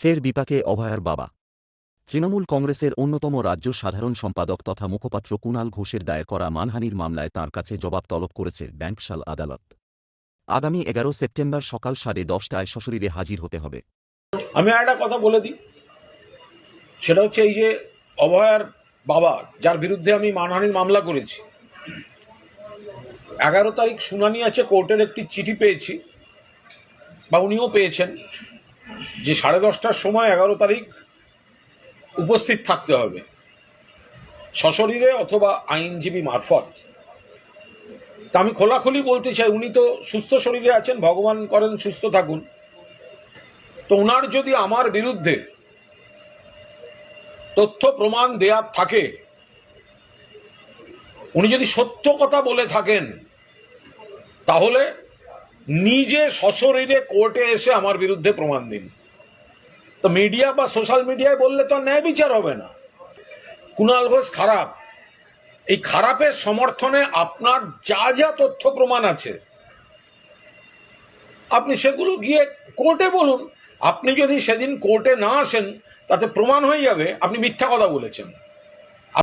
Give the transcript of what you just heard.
ফের বিপাকে অভয়ার বাবা। তৃণমূল কংগ্রেসের অন্যতম রাজ্য সাধারণ সম্পাদক তথা মুখপাত্র কুণাল ঘোষের দায়ের করা মানহানির মামলায় তাঁর কাছে জবাব তলব করেছে ব্যাংকশাল আদালত। আগামী এগারো সেপ্টেম্বর সকাল সাড়ে দশটায় সশরীরে হাজির হতে হবে। আমি একটা কথা বলে দিই। সেটা হচ্ছে এই যে অভয়ার বাবা, যার বিরুদ্ধে আমি মানহানির মামলা করেছি। এগারো তারিখ শুনানি আছে, কোর্টের একটি চিঠি পেয়েছি, বা উনিও পেয়েছেন। যে সাড়ে দশটার সময় এগারো তারিখ উপস্থিত থাকতে হবে। সশরীরে অথবা আইনজীবী মারফত। তা আমি খোলাখুলি বলতে চাই, উনি তো সুস্থ শরীরে আছেন, ভগবান করেন, সুস্থ থাকুন। তো ওনার যদি আমার বিরুদ্ধে তথ্য প্রমাণ দেয়ার থাকে, উনি যদি সত্য কথা বলে থাকেন, তাহলে নিজে সশরীরে কোর্টে এসে আমার বিরুদ্ধে প্রমাণ দিন। তো মিডিয়া বা সোশ্যাল মিডিয়ায় বললে তো ন্যায় বিচার হবে না। কুণাল ঘোষ খারাপ। এই খারাপের সমর্থনে আপনার যা যা তথ্য প্রমাণ আছে, আপনি সেগুলো গিয়ে কোর্টে বলুন। আপনি যদি সেদিন কোর্টে না আসেন, তাতে প্রমাণ হয়ে যাবে। আপনি মিথ্যা কথা বলেছেন।